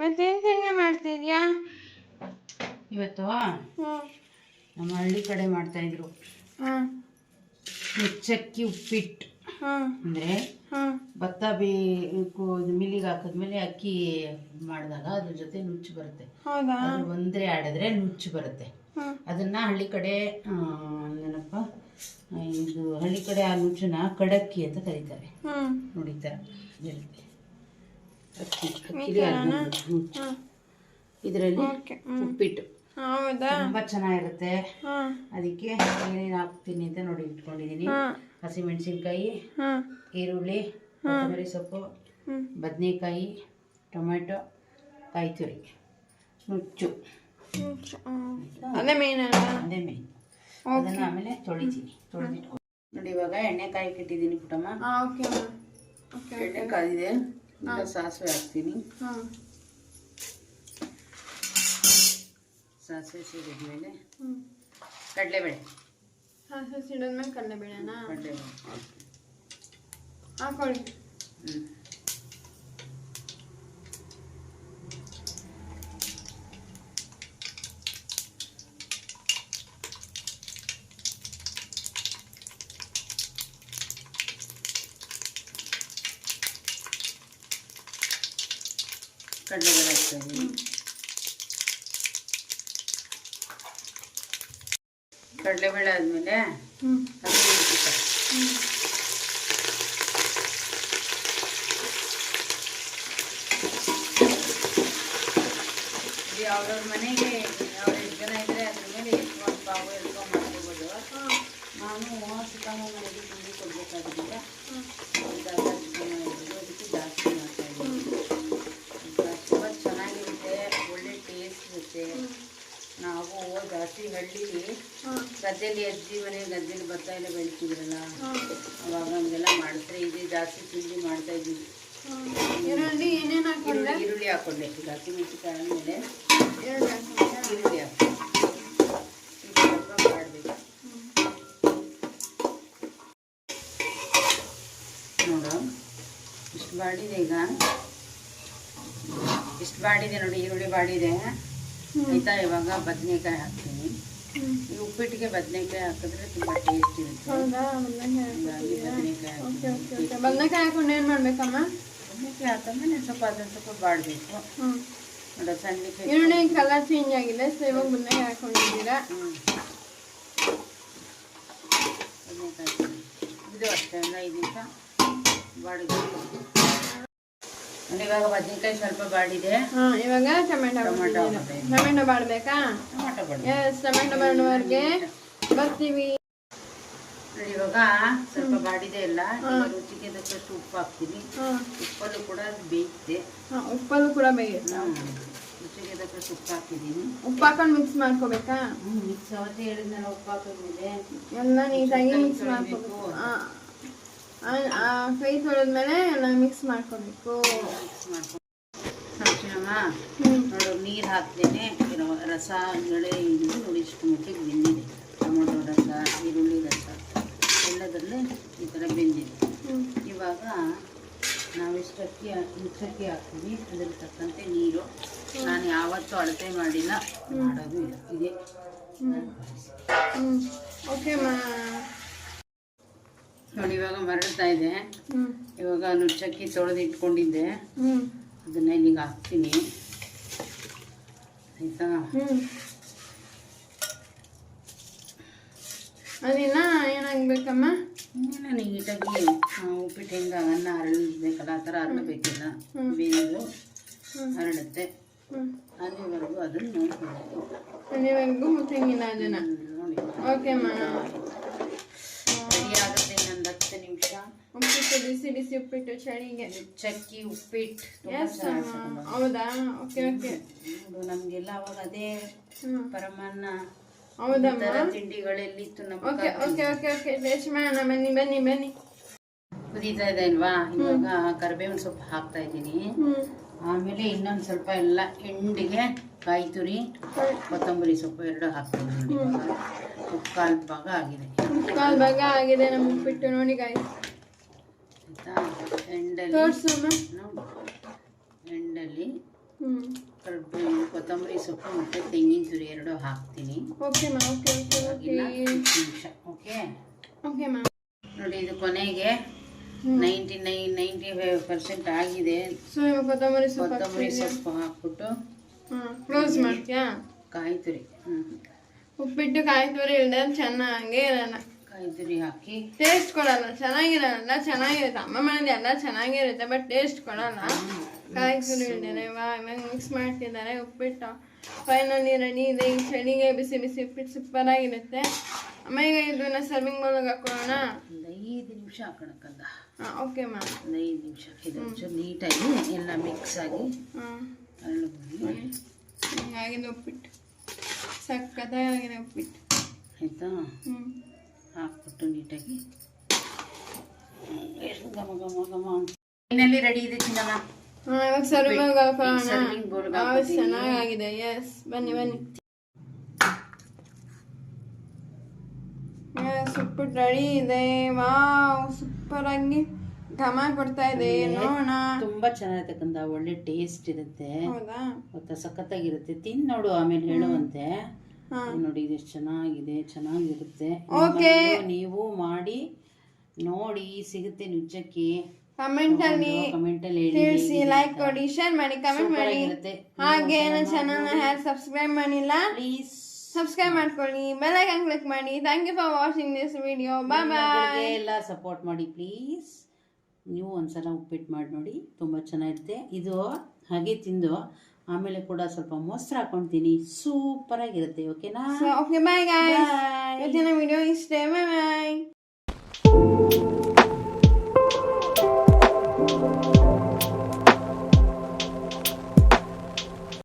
ಮತ್ತೆ ಹೆಂಗೆ ಮಾಡ್ತಿದ್ಯಾ ಇವತ್ತು ನಮ್ಮ ಹಳ್ಳಿ ಕಡೆ ಮಾಡ್ತಾ ಇದ್ರು. ಹಾಂ ನುಚ್ಚಕ್ಕಿ ಉಪ್ಪಿಟ್ಟು. ಅಂದ್ರೆ ಭತ್ತ ಬೀ ಮಿಲ್ಲಿಗೆ ಹಾಕಿದ್ಮೇಲೆ ಅಕ್ಕಿ ಮಾಡಿದಾಗ ಅದ್ರ ಜೊತೆ ನುಚ್ಚು ಬರುತ್ತೆ. ಅದು ಒಂದ್ರೆ ಆಡಿದ್ರೆ ನುಚ್ಚು ಬರುತ್ತೆ. ಅದನ್ನ ಹಳ್ಳಿ ಕಡೆ ಏನಪ್ಪ ಇದು ಹಳ್ಳಿ ಕಡೆ ಆ ನುಚ್ಚನ್ನ ಕಡಕ್ಕಿ ಅಂತ ಕರೀತಾರೆ. ಹ್ಮ್ ನೋಡಿ ಈ ಥರ ಇರುತ್ತೆ. ಅಕ್ಕಿ ಅಕ್ಕಿಲಿ ಇದರಲ್ಲಿ ಉಪ್ಪಿಟ್ಟು. ತುಂಬಾ ಚೆನ್ನಾಗಿರುತ್ತೆ. ಅದಕ್ಕೆ ಏನೇನು ಹಾಕ್ತೀನಿ ಅಂತ ನೋಡಿ ಇಟ್ಕೊಂಡಿದ್ದೀನಿ ಹಸಿಮೆಣಸಿನ್ಕಾಯಿ ಈರುಳ್ಳಿ ಕೊತ್ತಂಬರಿ ಸೊಪ್ಪು ಬದನೆಕಾಯಿ ಟೊಮೆಟೊ ಕಾಯಿ ತುರಿ ನುಚ್ಚು. ಅದೇ ಮೇನ್ ಅಲ್ಲ ಅದೇ ಮೇನ್ ಅದನ್ನು ಆಮೇಲೆ ತೊಳಿತೀನಿ. ತೊಳೆದಿಟ್ಕೊಂಡು ನೋಡಿ ಇವಾಗ ಎಣ್ಣೆ ಕಾಯಿ ಇಟ್ಟಿದ್ದೀನಿ ಪುಟ್ಟಮ್ಮ. ಎಣ್ಣೆ ಈಗ ಸಾಸಿವೆ ಹಾಕ್ತೀನಿ. ಸಾಸಿವೆ ಸಿಡಿದ್ಮೇಲೆ ಕಡಲೆಬೇಳೆ. ಸಾಸಿವೆ ಸಿಡಿದ್ಮೇಲೆ ಕಡಲೆಬೇಳೆನಾ? ಕಡಲೆಬೇಳೆ. ಹಾಕೊಳ್ಳಿ. ಹ್ಞೂ ಕಡಲೆಬೇಳೆ ಹಾಕ್ತಾ ಇದ್ದೀನಿ ಕಡಲೆಬೇಳೆ ಆದಮೇಲೆ ಯಾವ್ದಾವ್ರ ಮನೆಗೆ ಯಾವ ಜನ ಇದ್ರೆ ಅದ್ರ ಮೇಲೆ ಎತ್ಕೊಂಡು ಪಾವು ಎತ್ಕೊಂಡು ಮಾಡ್ಕೋಬೋದು ನಾನು ಚಿಕ್ಕಮ್ಮ ಮನೆಗೆ ತಿಂಡಿ ಕೊಡಬೇಕಾಗಿದ್ದೆ ದಾದಾ ಚಿಕ್ಕಮ್ಮ ಇದ್ರು ಅದಕ್ಕೆ ಜಾಸ್ತಿ ಮಾಡ್ತಾ ಇದ್ದೀನಿ ತುಂಬ ಚೆನ್ನಾಗಿರುತ್ತೆ ಒಳ್ಳೆ ಟೇಸ್ಟ್ ಇರುತ್ತೆ ನಾವು ಜಾಸ್ತಿ ಹಳ್ಳಿಲಿ ಗದ್ದೆಯಲ್ಲಿ ಗದ್ದೆಲಿ ಅಜ್ಜಿ ಮನೆ ಗದ್ದೆಲಿ ಭತ್ತ ಎಲ್ಲ ಬೆಳಿತಿದ್ರಲ್ಲ ಅವಾಗ ಹಂಗೆಲ್ಲ ಮಾಡಿದ್ರೆ ಇದೆ ಜಾಸ್ತಿ ತಿಂಡಿ ಮಾಡ್ತಾ ಇದ್ದೀವಿ ಈರುಳ್ಳಿ ಈರುಳ್ಳಿ ಹಾಕೊಂಡೆ ಈಗ ಹಸಿಮೆಣಸಿನ್ಕಾಯಿ ಆದಮೇಲೆ ಈರುಳ್ಳಿ ಹಾಕಿ ಮಾಡಬೇಕು ನೋಡು ಇಷ್ಟು ಬಾಡಿದೆ ಈಗ. ಇಷ್ಟು ಬಾಡಿದೆ ನೋಡಿ ಈರುಳ್ಳಿ ಬಾಡಿದೆ. ಆಯ್ತಾ ಇವಾಗ ಬದನೆಕಾಯಿ ಹಾಕ್ತೀನಿ. ಈ ಉಪ್ಪಿಟ್ಟಿಗೆ ಬದನೆಕಾಯಿ ಹಾಕಿದ್ರೆ ತುಂಬ ಟೇಸ್ಟ್ ಇರುತ್ತೆ. ಬದನೆಕಾಯಿ ಹಂಗಾಗಿ ಹಾಕ್ತೀನಿ. ಬದನೆಕಾಯಿ ಹಾಕೊಂಡು ಏನು ಮಾಡಬೇಕಮ್ಮ? ಬದನೆಕಾಯಿ ಹಾಕಿದ್ಮೇಲೆ ಸ್ವಲ್ಪ ಅದನ್ನು ಸ್ವಲ್ಪ ಬಾಡಬೇಕು. ನೋಡು ಸಣ್ಣಕ್ಕೆ ಈರುಳ್ಳಿ ಕಲರ್ ಚೇಂಜ್ ಆಗಿದೆ ಸೊ ಇವಾಗ ಬದನೆಕಾಯಿ ಹಾಕೊಂಡಿದ್ದೀರಾ? ಬದನೆಕಾಯಿ ಇದು ಅಷ್ಟೇ ಒಂದು ಐದು ನಿಮಿಷ ಬಾಡಿಗೆ. ಇವಾಗ ಬದನೆಕಾಯಿ ಸ್ವಲ್ಪ ಬಾಡಿದೆ. ಇವಾಗ ಟೊಮೆಟೊ ಟೊಮೆಟೊ ಬಾಡ್ಬೇಕಾ? ಎಸ್ ಟೊಮೆಟೊ ಬಾಡುವವರೆಗೆ ಬರ್ತೀವಿ. ಇವಾಗ ಸ್ವಲ್ಪ ಬಾಡಿದೆ ಎಲ್ಲ. ರುಚಿಗೆ ತಕ್ಕಷ್ಟು ಉಪ್ಪು ಹಾಕ್ತೀನಿ. ಉಪ್ಪಲ್ಲೂ ಕೂಡ ಹಾಂ ಉಪ್ಪಲ್ಲೂ ಕೂಡ ಬೇಯುತ್ತಾ ರುಚಿಗೆ ತಕ್ಕಷ್ಟು ಉಪ್ಪು ಹಾಕಿದ್ದೀನಿ. ಉಪ್ಪು ಹಾಕೊಂಡು ಮಿಕ್ಸ್ ಮಾಡ್ಕೋಬೇಕಾ? ಮಿಕ್ಸ್ ಅವತ್ತೇ ಹೇಳಿದ್ನಲ್ಲ ಉಪ್ಪು ಹಾಕಿದ್ಮೇಲೆ. ಎಲ್ಲ ನೀಟಾಗಿ ಮಿಕ್ಸ್. ಮಾಡ್ಕೋಬೇಕು. ಕೈ ತೊಳೆದ್ಮೇಲೆ ಎಲ್ಲ ಮಿಕ್ಸ್ ಮಾಡ್ಕೋಬೇಕು. ಮಿಕ್ಸ್ ಮಾಡ್ಕೊಂಡು ನೋಡು ನೀರು ಹಾಕ್ದೇನೆ ಇರೋ ರಸಗಳೇ ಇದು ನೋಡಿ ಇಷ್ಟು ಮಟ್ಟಿಗೆ ಬೆಂದಿದೆ. ಟೊಮೊಟೊ ರಸ ಈರುಳ್ಳಿ ರಸ ಎಲ್ಲದರಲ್ಲೇ ಈ ಥರ ಬೆಂದಿದೆ. ಇವಾಗ ನಾವೆಷ್ಟು ಅಕ್ಕಿ ಮುಚ್ಚಕ್ಕಿ ಹಾಕ್ತೀವಿ. ಅದರ ತಕ್ಕಂತೆ ನೀರು. ನಾನು ಯಾವತ್ತೂ ಅಳತೆ ಮಾಡಿಲ್ಲ. ಮಾಡೋದು ಇದೆ. ಓಕೆ ಮಾ ನೋಡಿ ಇವಾಗ ಮರಳ್ತಾ ಇದೆ. ಇವಾಗ ನುಚ್ಚಕ್ಕಿ ತೊಳೆದು ಇಟ್ಕೊಂಡಿದ್ದೆ ಅದನ್ನ ಇಲ್ಲಿಗೆ ಹಾಕ್ತೀನಿ. ಆಯ್ತಾ? ಅದಿನ್ನ ಏನಾಗ್ಬೇಕಮ್ಮ? ಇನ್ನೇನು ನೀಟಾಗಿ ಉಪ್ಪಿಟ್ಟು ಹೆಂಗ ಅನ್ನ ಹರಳಬೇಕಲ್ಲ ಆ ಥರ ಹರಳಬೇಕಿಲ್ಲ ಬೇಯೋದು ಹರಡುತ್ತೆ ಅಲ್ಲಿವರೆಗೂ ಅದನ್ನು ನೋಡ್ಕೊಳ್ಬೇಕು. ಅಲ್ಲಿವರೆಗೂ ತೆಂಗಿನ ಅದನ್ನು. ಓಕೆ ಮಾ ಉಪ್ಪಿಟ್ಟು ಬಿಸಿ ಬಿಸಿ ಉಪ್ಪಿಟ್ಟು ಚಳಿಗೆ ಚಕ್ಕಿ ಉಪ್ಪಿಟ್ಟು ಹೌದಾ? ಓಕೆ ಓಕೆ ನಮಗೆಲ್ಲ ಅವಾಗ ಅದೇ ಪರಮಾನ್ನ ಹೌದಾ ಹೌದಮ್ಮ ತಿಂಡಿಗಳೆಲ್ಲಿತ್ತು ನಮ್ಮ ಓಕೆ ಓಕೆ ಓಕೆ ಓಕೆ ರೇಷ್ಮೆ ಅಣ್ಣ ಬನ್ನಿ ಬನ್ನಿ ಬನ್ನಿ. ಕುದೀತಾ ಇದೆ ಅಲ್ವಾ? ಇವಾಗ ಕರಿಬೇವಿನ ಸೊಪ್ಪು ಹಾಕ್ತಾ ಇದ್ದೀನಿ. ಆಮೇಲೆ ಇನ್ನೊಂದು ಸ್ವಲ್ಪ ಎಲ್ಲ ಎಂಡಿಗೆ ಕಾಯಿ ತುರಿ ಕೊತ್ತಂಬರಿ ಸೊಪ್ಪು ಎರಡು ಹಾಕ್ತೀನಿ ನೋಡಿ. ಕಾಲು ಭಾಗ ಆಗಿದೆ. ಕಾಲ್ ಭಾಗ ಆಗಿದೆ ನಮ್ಮ ಉಪ್ಪಿಟ್ಟು ನೋಡಿ ಗಾಯ ಆಯ್ತಾ ಎಂಡಲ್ಲಿ ಎಂಡಲ್ಲಿ ಕರ್ಬೇವು, ಕೊತ್ತಂಬರಿ ಸೊಪ್ಪು ಮತ್ತು ತೆಂಗಿನ ತುರಿ ಎರಡು ಹಾಕ್ತೀನಿ. Okay ma'am okay okay okay. ಇನ್ನ ನಿಮಿಷ ಓಕೆ? ಓಕೆ ಮ್ಯಾಮ್ ನೋಡಿ ಇದು ಕೊನೆಗೆ ninety nine ninety five percent ಆಗಿದೆ. ಸೊ ಇವಾಗ ಕೊತ್ತಂಬರಿ ಸೊಪ್ಪು ಕೊತ್ತಂಬರಿ ಸೊಪ್ಪು ಹಾಕ್ಬಿಟ್ಟು ಕ್ಲೋಸ್ ಮಾಡ್ತೀಯಾ? ಕಾಯಿ ತುರಿ ಉಪ್ಪಿಟ್ಟು ಕಾಯಿ ತುರಿ ಇಲ್ಲದೆ ಚೆನ್ನಾಗೇ ತುರಿ ಹಾಕಿ ಟೇಸ್ಟ್ ಕೊಡಲ್ಲ. ಚೆನ್ನಾಗಿರಲ್ಲ ಚೆನ್ನಾಗಿರುತ್ತೆ ಅಮ್ಮ ಮನೆಯಲ್ಲಿ ಎಲ್ಲ ಚೆನ್ನಾಗಿರುತ್ತೆ ಬಟ್ ಟೇಸ್ಟ್ ಕೊಡಲ್ಲ. ಕಾಯಿ ತುರಿ ಇಲ್ದೇನೆ ಇವಾಗ ಮಿಕ್ಸ್ ಮಾಡ್ತಿದ್ದಾರೆ. ಉಪ್ಪಿಟ್ಟು ಫೈನಲಿ ರೆಡಿ ಇದೆ. ಈ ಚಳಿಗೆ ಬಿಸಿ ಬಿಸಿ ಉಪ್ಪಿಟ್ಟು ಸೂಪರ್ ಆಗಿರುತ್ತೆ. ಅಮ್ಮ ಈಗ ಇದನ್ನ ಸರ್ವಿಂಗ್ ಬೌಲ್ಗೆ ಹಾಕೋಣ ಒಂದು ಐದು ನಿಮಿಷ ಹಾಕೋಣಕ್ಕಂದ ಹಾಂ ಓಕೆ ಮ್ಯಾಮ್ ಒಂದು ಐದು ನಿಮಿಷ ಇದು ಒಂಚೂರು ನೀಟಾಗಿ ಎಲ್ಲ ಮಿಕ್ಸ್ ಆಗಿ ಹಾಂ. ಅರಳು ಆಗಿದೆ ಉಪ್ಪಿಟ್ಟು. ಸಕ್ಕತ್ತಾಗಿದೆ ಉಪ್ಪಿಟ್ಟು. ಆಯಿತಾ? ಹ್ಞೂ ಹಾಕ್ಬಿಟ್ಟು ನೀಟಾಗಿ. ಎಷ್ಟು ಘಮ ಘಮ ಘಮ ಫೈನಲಿ ರೆಡಿ ಇದೆ ಚಿನ್ನಮ್ಮ ಸರ್ವಿಂಗ್ ಸರ್ವಿಂಗ್ ಚೆನ್ನಾಗಿದೆ ಎಸ್ ಬನ್ನಿ ಬನ್ನಿ. ಉಪ್ಪಿಟ್ಟು ರೆಡಿ ಇದೆ. ವಾವ್ ಸೂಪರ್ ಆಗಿ ಘಮ ಕೊಡ್ತಾ ಇದೆ. ನೋಡೋಣ. ತುಂಬಾ ಚೆನ್ನಾಗಿರ್ತಕ್ಕಂಥ ಒಳ್ಳೆ ಟೇಸ್ಟ್ ಇರುತ್ತೆ. ಹೌದಾ? ಗೊತ್ತಾ ಸಖತ್ತಾಗಿರುತ್ತೆ. ತಿಂದು ನೋಡು ಆಮೇಲೆ ಹೇಳುವಂತೆ. ನೋಡಿ ಇದು ಚೆನ್ನಾಗಿದೆ ಚೆನ್ನಾಗಿರುತ್ತೆ. ಓಕೆ ನೀವು ಮಾಡಿ ನೋಡಿ ಸಿಗುತ್ತೆ ನಿಜಕ್ಕೆ ಕಮೆಂಟ್ ಅಲ್ಲಿ ಕಮೆಂಟ್ ಅಲ್ಲಿ ತಿಳಿಸಿ ಲೈಕ್ ಕೊಡಿ ಶೇರ್ ಮಾಡಿ ಕಮೆಂಟ್ ಮಾಡಿ. ಹಾಗೆ ನನ್ನ ಚಾನಲ್ ಯಾರು ಸಬ್ಸ್ಕ್ರೈಬ್ ಮಾಡಿಲ್ಲ ಪ್ಲೀಸ್ ಸಬ್ಸ್ಕ್ರೈಬ್ ಮಾಡ್ಕೊಳ್ಳಿ. ಬೆಲ್ ಐಕನ್ ಕ್ಲಿಕ್ ಮಾಡಿ. Thank you for watching this video bye bye ಎಲ್ಲ ಸಪೋರ್ಟ್ ಮಾಡಿ ಪ್ಲೀಸ್ ನೀವು ಒಂದ್ಸಲ ಉಪ್ಪಿಟ್ಟು ಮಾಡಿ ನೋಡಿ ತುಂಬ ಚೆನ್ನಾಗಿರುತ್ತೆ. ಇದು ಹಾಗೆ ತಿಂದು ಆಮೇಲೆ ಕೂಡ ಸ್ವಲ್ಪ ಮೊಸರು ಹಾಕೊಳ್ತೀನಿ ಸೂಪರ್ ಆಗಿರುತ್ತೆ ಓಕೆನಾ ಓಕೆ ಬಾಯ್ ಗಾಯ್ಸ್ Bye. ಇವತ್ತಿನ ವಿಡಿಯೋ ಇಷ್ಟೇ. Bye bye